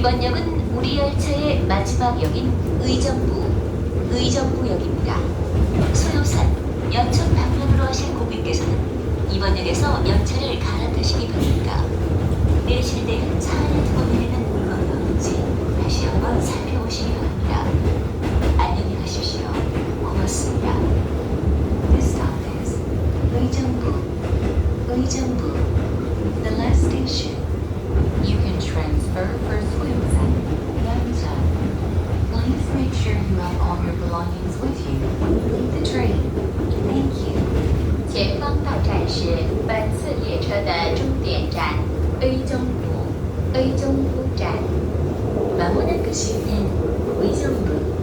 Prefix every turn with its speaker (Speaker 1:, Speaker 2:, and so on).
Speaker 1: 이 열차의 마지막 역인 의정부, 의정부역입니다. 소요산, 연천 방면으로 하실 고객께서는 이번 역에서 열차를 갈아타시기 바랍니다. 내리실 때차 안에 두고 내리는 물건이 없는지 다시 한번 살펴보시기 바랍니다. 안녕히 가십시오. 고맙습니다. This stop is 의정부, 의정부, the last station. train
Speaker 2: 前方到站是本次列车的终点站 A 中路 A 中路站。
Speaker 1: 中。